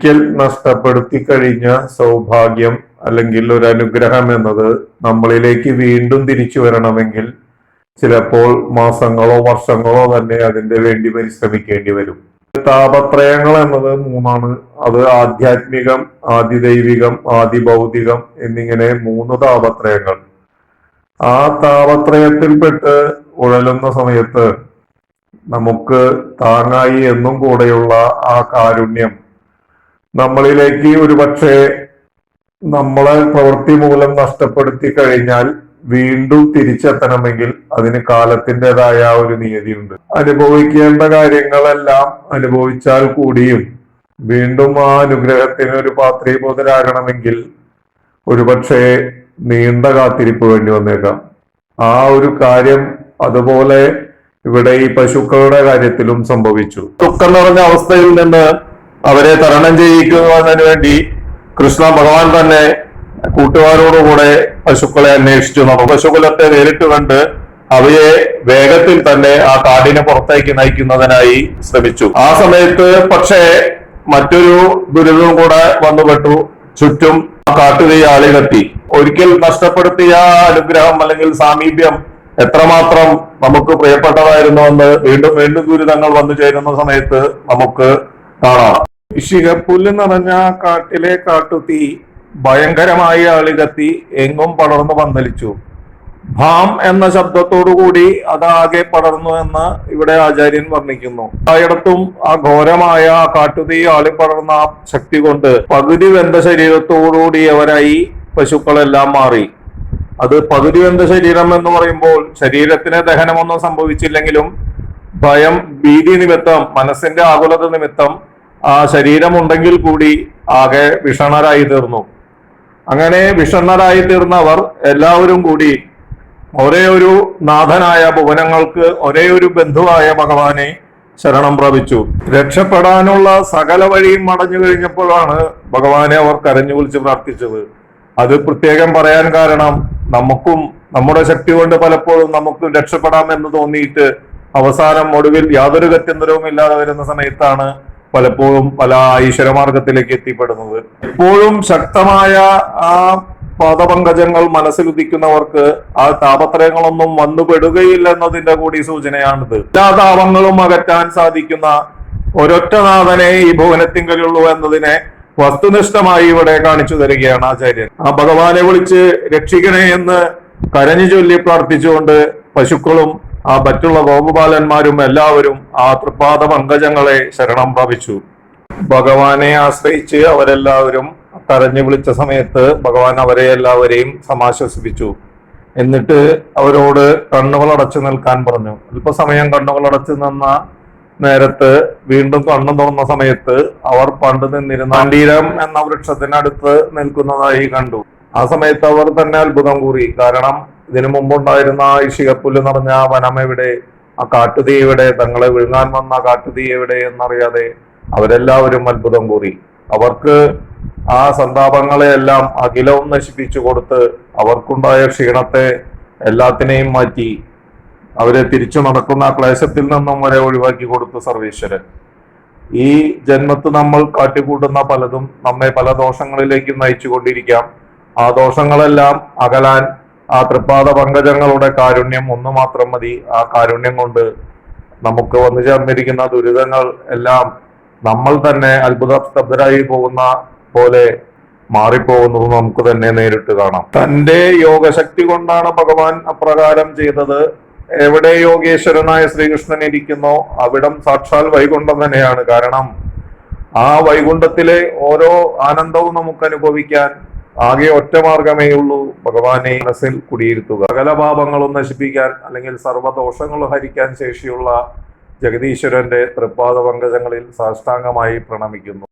ഒരിക്കൽ നഷ്ടപ്പെടുത്തി കഴിഞ്ഞ സൗഭാഗ്യം അല്ലെങ്കിൽ ഒരു അനുഗ്രഹം എന്നത് നമ്മളിലേക്ക് വീണ്ടും തിരിച്ചു വരണമെങ്കിൽ ചിലപ്പോൾ മാസങ്ങളോ വർഷങ്ങളോ തന്നെ അതിന്റെ വേണ്ടി പരിശ്രമിക്കേണ്ടി വരും. താപത്രയങ്ങൾ എന്നത് മൂന്നാണ്. അത് ആധ്യാത്മികം ആദിദൈവികം ആദിഭൗതികം എന്നിങ്ങനെ മൂന്ന് താപത്രയങ്ങൾ. ആ താപത്രയത്തിൽപ്പെട്ട് ഉഴലുന്ന സമയത്ത് നമുക്ക് താങ്ങായി എന്നും കൂടെയുള്ള ആ കാരുണ്യം നമ്മളിലേക്ക് ഒരുപക്ഷെ നമ്മളെ പ്രവൃത്തി മൂലം നഷ്ടപ്പെടുത്തി കഴിഞ്ഞാൽ വീണ്ടും തിരിച്ചെത്തണമെങ്കിൽ അതിന് കാലത്തിന്റെതായ ഒരു നിയതിയുണ്ട്. അനുഭവിക്കേണ്ട കാര്യങ്ങളെല്ലാം അനുഭവിച്ചാൽ കൂടിയും വീണ്ടും ആ അനുഗ്രഹത്തിന് ഒരു പാത്രീഭൂതരാകണമെങ്കിൽ ഒരുപക്ഷെ നീണ്ട കാത്തിരിപ്പ് വേണ്ടി വന്നേക്കാം. ആ ഒരു കാര്യം അതുപോലെ ഇവിടെ ഈ പശുക്കളുടെ കാര്യത്തിലും സംഭവിച്ചു. ദുഃഖം നിറഞ്ഞ അവസ്ഥയിൽ നിന്ന് അവരെ തരണം ചെയ്യിക്കുന്നതിന് വേണ്ടി കൃഷ്ണ ഭഗവാൻ തന്നെ കൂട്ടുകാരോടുകൂടെ പശുക്കളെ അന്വേഷിച്ചു. നടന്നു പശുകുലത്തെ നേരിട്ട് കണ്ട് അവയെ വേഗത്തിൽ തന്നെ ആ കാടിനെ പുറത്തേക്ക് നയിക്കുന്നതിനായി ശ്രമിച്ചു. ആ സമയത്ത് പക്ഷേ മറ്റൊരു ദുരിതവും കൂടെ വന്നുപെട്ടു. ചുറ്റും ആ കാട്ടുതീ ആളികത്തി ഒരിക്കൽ നഷ്ടപ്പെടുത്തിയ അനുഗ്രഹം അല്ലെങ്കിൽ സാമീപ്യം എത്രമാത്രം നമുക്ക് പ്രിയപ്പെട്ടതായിരുന്നു എന്ന് വീണ്ടും വീണ്ടും ദുരിതങ്ങൾ വന്നു ചേരുന്ന സമയത്ത് നമുക്ക് കാണാം. ഇഷികപ്പുല്ല് നിറഞ്ഞ കാട്ടിലെ കാട്ടുതീ ഭയങ്കരമായി ആളികത്തി എങ്ങും പടർന്നു പന്തലിച്ചു. ഭാം എന്ന ശബ്ദത്തോടുകൂടി അതാകെ പടർന്നു എന്ന് ഇവിടെ ആചാര്യൻ വർണിക്കുന്നു. എല്ലായിടത്തും ആ ഘോരമായ കാട്ടുതീ ആളിപ്പടർന്ന ശക്തി കൊണ്ട് പകുതി വെന്ത ശരീരത്തോടുകൂടിയവരായി പശുക്കളെല്ലാം മാറി. അത് പകുതി വെന്ത ശരീരം എന്ന് പറയുമ്പോൾ ശരീരത്തിന് ദഹനമൊന്നും സംഭവിച്ചില്ലെങ്കിലും ഭയം ഭീതി നിമിത്തം മനസ്സിന്റെ ആകുലത നിമിത്തം ശരീരമുണ്ടെങ്കിൽ കൂടി ആകെ വിഷണരായി തീർന്നു. അങ്ങനെ വിഷണ്ണരായി തീർന്നവർ എല്ലാവരും കൂടി ഒരേ ഒരു നാഥനായ ഭുവനങ്ങൾക്ക് ഒരേ ഒരു ബന്ധുവായ ഭഗവാനെ ശരണം പ്രാപിച്ചു. രക്ഷപ്പെടാനുള്ള സകല വഴിയും മടഞ്ഞു കഴിഞ്ഞപ്പോഴാണ് ഭഗവാനെ അവർ കരഞ്ഞു വിളിച്ച് പ്രാർത്ഥിച്ചത്. അത് പ്രത്യേകം പറയാൻ കാരണം നമുക്കും നമ്മുടെ ശക്തി കൊണ്ട് പലപ്പോഴും നമുക്ക് രക്ഷപ്പെടാം എന്ന് തോന്നിയിട്ട് അവസാനം ഒടുവിൽ യാതൊരു ഗത്യന്തരവും ഇല്ലാതെ വരുന്ന സമയത്താണ് പലപ്പോഴും പല ഈശ്വരമാർഗത്തിലേക്ക് എത്തിപ്പെടുന്നത്. ഇപ്പോഴും ശക്തമായ ആ പാദപങ്കജങ്ങൾ മനസ്സിലുദിക്കുന്നവർക്ക് ആ താപത്രയങ്ങളൊന്നും വന്നുപെടുകയില്ല എന്നതിന്റെ കൂടി സൂചനയാണിത്. എല്ലാ താപങ്ങളും അകറ്റാൻ സാധിക്കുന്ന ഒരൊറ്റ നാഥനെ ഈ ഭുവനത്തിങ്കലുള്ളൂ എന്നതിനെ വസ്തുനിഷ്ഠമായി ഇവിടെ കാണിച്ചു തരികയാണ് ആചാര്യൻ. ആ ഭഗവാനെ വിളിച്ച് രക്ഷിക്കണേ എന്ന് കരഞ്ഞു ചൊല്ലി പ്രാർത്ഥിച്ചുകൊണ്ട് പശുക്കളും ആ മറ്റുള്ള ഗോപബാലന്മാരും എല്ലാവരും ആ തൃപ്പാദ പങ്കജങ്ങളെ ശരണം പ്രാപിച്ചു. ഭഗവാനെ ആശ്രയിച്ച് അവരെല്ലാവരും കരഞ്ഞു വിളിച്ച സമയത്ത് ഭഗവാൻ അവരെ എല്ലാവരെയും സമാശ്വസിപ്പിച്ചു. എന്നിട്ട് അവരോട് കണ്ണുകൾ അടച്ചു നിൽക്കാൻ പറഞ്ഞു. അല്പസമയം കണ്ണുകൾ അടച്ചു നിന്ന നേരത്ത് വീണ്ടും കണ്ണു തുറന്ന സമയത്ത് അവർ പണ്ട് നിന്നിരുന്ന അണ്ടീരം എന്ന വൃക്ഷത്തിനടുത്ത് നിൽക്കുന്നതായി കണ്ടു. ആ സമയത്ത് അവർ തന്നെ അത്ഭുതം കൂറി. കാരണം ഇതിനു മുമ്പുണ്ടായിരുന്ന ആ ഇഷികപ്പുല്ല് നിറഞ്ഞ ആ വനം എവിടെ ആ കാട്ടുതീ എവിടെ തങ്ങളെ വിഴുങ്ങാൻ വന്ന കാട്ടുതീ എവിടെ എന്നറിയാതെ അവരെല്ലാവരും അത്ഭുതം കൂറി. അവർക്ക് ആ സന്താപങ്ങളെയെല്ലാം അഖിലവും നശിപ്പിച്ചു കൊടുത്ത് അവർക്കുണ്ടായ ക്ഷീണത്തെ എല്ലാത്തിനെയും മാറ്റി അവരെ തിരിച്ചു നടക്കുന്ന ക്ലേശത്തിൽ നിന്നും വരെ ഒഴിവാക്കി കൊടുത്തു സർവീശ്വരൻ. ഈ ജന്മത്ത് നമ്മൾ കാട്ടിക്കൂട്ടുന്ന പലതും നമ്മെ പല ദോഷങ്ങളിലേക്കും നയിച്ചു കൊണ്ടിരിക്കാം. ആ ദോഷങ്ങളെല്ലാം അകലാൻ ആ തൃപ്പാദ പങ്കജങ്ങളുടെ കാരുണ്യം ഒന്ന് മാത്രം മതി. ആ കാരുണ്യം കൊണ്ട് നമുക്ക് വന്നു ചേർന്നിരിക്കുന്ന ദുരിതങ്ങൾ എല്ലാം നമ്മൾ തന്നെ അത്ഭുത സ്തബ്ധരായി പോകുന്ന പോലെ മാറിപ്പോകുന്നത് നമുക്ക് തന്നെ നേരിട്ട് കാണാം. തന്റെ യോഗശക്തി കൊണ്ടാണ് ഭഗവാൻ അപ്രകാരം ചെയ്തത്. എവിടെ യോഗേശ്വരനായ ശ്രീകൃഷ്ണൻ ഇരിക്കുന്നോ അവിടം സാക്ഷാൽ വൈകുണ്ഠം തന്നെയാണ്. കാരണം ആ വൈകുണ്ഠത്തിലെ ഓരോ ആനന്ദവും നമുക്ക് അനുഭവിക്കാൻ ആകെ ഒറ്റ മാർഗമേ ഉള്ളൂ. ഭഗവാനെ മനസ്സിൽ കുടിയിരുത്തുക. സകല പാപങ്ങളും നശിപ്പിക്കാൻ അല്ലെങ്കിൽ സർവദോഷങ്ങൾ ഹരിക്കാൻ ശേഷിയുള്ള ജഗദീശ്വരന്റെ തൃപ്പാദ പങ്കജങ്ങളിൽ സാഷ്ടാംഗമായി പ്രണമിക്കുന്നു.